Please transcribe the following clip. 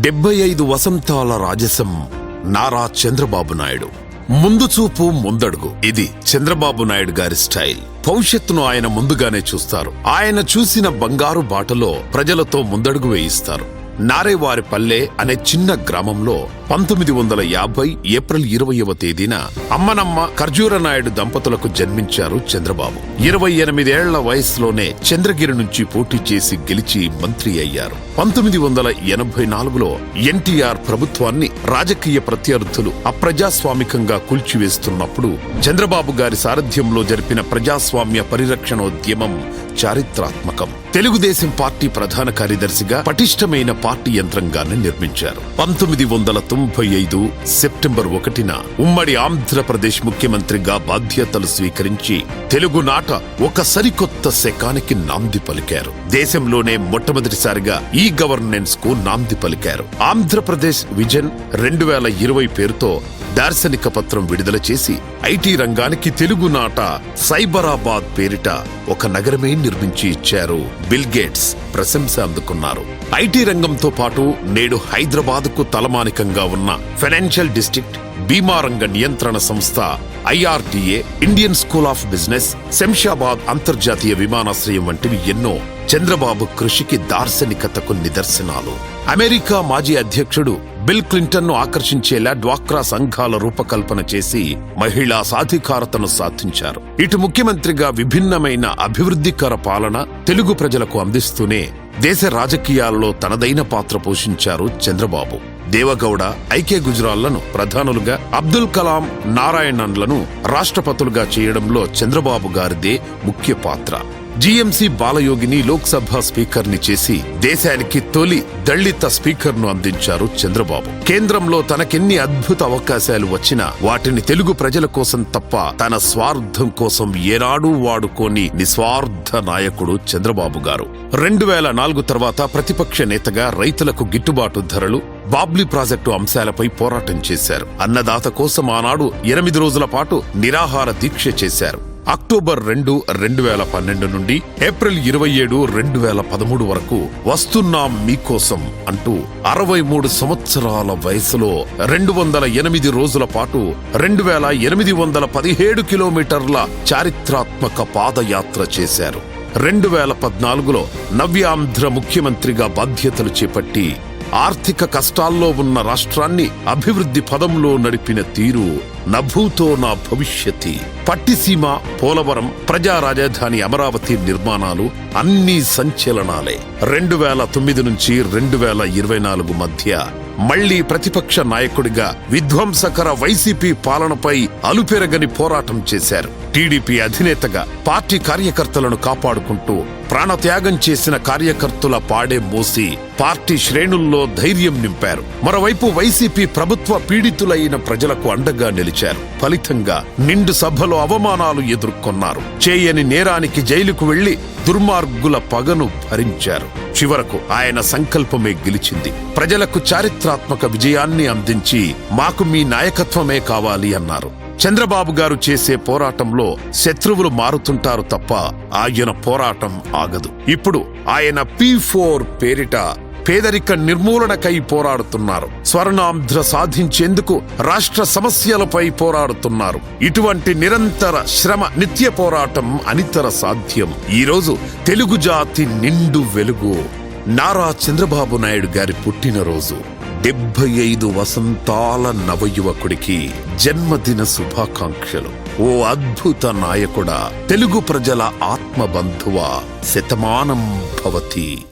డెబ్బై ఐదు వసంతాల రాజసం నారా చంద్రబాబు నాయుడు. ముందు చూపు ముందడుగు. ఇది చంద్రబాబు నాయుడు గారి స్టైల్. భవిష్యత్తును ఆయన ముందుగానే చూస్తారు. ఆయన చూసిన బంగారు బాటలో ప్రజలతో ముందడుగు వేయిస్తారు. నారేవారి పల్లె అనే చిన్న గ్రామంలో పంతొమ్మిది వందల యాభై ఏప్రిల్ ఇరవయవ తేదీన అమ్మనమ్మ ఖర్జూరనాయుడు దంపతులకు జన్మించారు చంద్రబాబు. ఇరవై ఎనిమిదేళ్ళ వయసులోనే చంద్రగిరి నుంచి పోటీ చేసి గెలిచి మంత్రి అయ్యారు. పంతొమ్మిది వందల ఎనభై నాలుగులో ఎన్టీఆర్ ప్రభుత్వాన్ని రాజకీయ ప్రత్యర్థులు అప్రజాస్వామికంగా కూల్చివేస్తున్నప్పుడు చంద్రబాబు గారి సారథ్యంలో జరిపిన ప్రజాస్వామ్య పరిరక్షణోద్యమం చారిత్రాత్మకం. తెలుగుదేశం పార్టీ ప్రధాన కార్యదర్శిగా పటిష్టమైన పార్టీ యంత్రాంగాన్ని నిర్మించారు. పంతొమ్మిది వందల తొంభై ఐదు సెప్టెంబర్ ఒకటిన ఉమ్మడి ఆంధ్రప్రదేశ్ ముఖ్యమంత్రిగా బాధ్యతలు స్వీకరించి తెలుగునాట ఒక సరికొత్త శకానికి నాంది పలికారు. దేశంలోనే మొట్టమొదటిసారిగా ఈ గవర్నెన్స్కు నాంది పలికారు. ఆంధ్రప్రదేశ్ విజన్ రెండు వేల ఇరవై పేరుతో దార్శనిక పత్రం విడుదల చేసి ఐటీ రంగానికి తెలుగునాట సైబరాబాద్ పేరిట ఒక నగరమే నిర్మించి ఇచ్చారు. బిల్ గేట్స్ ప్రశంస అందుకున్నారు. ఐటీ రంగంతో పాటు నేడు హైదరాబాద్కు తలమానికంగా ఉన్న ఫైనాన్షియల్ డిస్ట్రిక్ట్ భీమారంగ నియంత్రణ సంస్థ IRDA Indian school of business Shamshabad అంతర్జాతీయ విమానాశ్రయం వంటివి ఎన్నో చంద్రబాబు కృషికి దార్శనికతకు నిదర్శనాలు. అమెరికా మాజీ అధ్యక్షుడు బిల్ క్లింటన్ను ఆకర్షించేలా డ్వాక్రా సంఘాల రూపకల్పన చేసి మహిళా సాధికారతను సాధించారు. ఇటు ముఖ్యమంత్రిగా విభిన్నమైన అభివృద్ధికర పాలన తెలుగు ప్రజలకు అందిస్తూనే దేశ రాజకీయాల్లో తనదైన పాత్ర పోషించారు చంద్రబాబు. దేవగౌడ ఐకే గుజరాల్లను ప్రధానులుగా అబ్దుల్ కలాం నారాయణన్లను రాష్ట్రపతులుగా చేయడంలో చంద్రబాబు గారిదే ముఖ్య పాత్ర. జీఎంసీ బాలయోగిని లోక్సభ స్పీకర్ని చేసి దేశానికి తొలి దళిత స్పీకర్ను అందించారు చంద్రబాబు. కేంద్రంలో తనకెన్ని అద్భుత అవకాశాలు వచ్చినా వాటిని తెలుగు ప్రజల కోసం తప్ప తన స్వార్థం కోసం ఏనాడూ వాడుకోని నిస్వార్థ నాయకుడు చంద్రబాబు గారు. రెండు వేల నాలుగు తర్వాత ప్రతిపక్ష నేతగా రైతులకు గిట్టుబాటు ధరలు బాబ్లీ ప్రాజెక్టు అంశాలపై పోరాటం చేశారు. అన్నదాత కోసం ఆనాడు ఎనిమిది రోజుల పాటు నిరాహార దీక్ష చేశారు. అక్టోబర్ రెండు రెండు వేల పన్నెండు నుండి ఏప్రిల్ ఇరవై ఏడు రెండు వేల పదమూడు వరకు వస్తున్నాం మీకోసం అంటూ అరవై మూడు సంవత్సరాల వయసులో రెండు వందల ఎనిమిది రోజుల పాటు రెండు వేల ఎనిమిది వందల పదిహేడు కిలోమీటర్ల చారిత్రాత్మక పాదయాత్ర చేశారు. రెండు వేల పద్నాలుగులో నవ్యాంధ్ర ముఖ్యమంత్రిగా బాధ్యతలు చేపట్టి ఆర్థిక కష్టాల్లో ఉన్న రాష్ట్రాన్ని అభివృద్ధి పదంలో నడిపిన తీరు నభూతో నా భవిష్యతి. పట్టిసీమ పోలవరం ప్రజా రాజధాని అమరావతి నిర్మాణాలు అన్ని సంచలనాలే. రెండు వేల తొమ్మిది నుంచి రెండు వేల ఇరవై నాలుగు మధ్య మళ్ళీ ప్రతిపక్ష నాయకుడిగా విధ్వంసకర వైసీపీ పాలనపై అలుపెరగని పోరాటం చేశారు. టీడీపీ అధినేతగా పార్టీ కార్యకర్తలను కాపాడుకుంటూ ప్రాణత్యాగం చేసిన కార్యకర్తల పాడే మోసి పార్టీ శ్రేణుల్లో ధైర్యం నింపారు. మరోవైపు వైసీపీ ప్రభుత్వ పీడితులైన ప్రజలకు అండగా నిలిచారు. ఫలితంగా నిండు సభలో అవమానాలు ఎదుర్కొన్నారు. చేయని నేరానికి జైలుకు వెళ్ళి దుర్మార్గుల పగను భరించారు. చివరకు ఆయన సంకల్పమే గెలిచింది. ప్రజలకు చారిత్రాత్మక విజయాన్ని అందించి మాకు మీ నాయకత్వమే కావాలి అన్నారు. చంద్రబాబు గారు చేసే పోరాటంలో శత్రువులు మారుతుంటారు తప్ప ఆయన పోరాటం ఆగదు. ఇప్పుడు ఆయన పి ఫోర్ పేరిట పేదరిక నిర్మూలనకై పోరాడుతున్నారు. స్వర్ణాంధ్ర సాధించేందుకు రాష్ట్ర సమస్యలపై పోరాడుతున్నారు. ఇటువంటి నిరంతర శ్రమ నిత్య పోరాటం అనితర సాధ్యం. ఈరోజు తెలుగు జాతి నిండు వెలుగు. నారా చంద్రబాబు నాయుడు గారి పుట్టినరోజు. డెబ్బై ఐదు వసంతాల నవయువకుడికి జన్మదిన శుభాకాంక్షలు. ఓ అద్భుత నాయకుడా తెలుగు ప్రజల ఆత్మబంధువా శతమానం భవతి.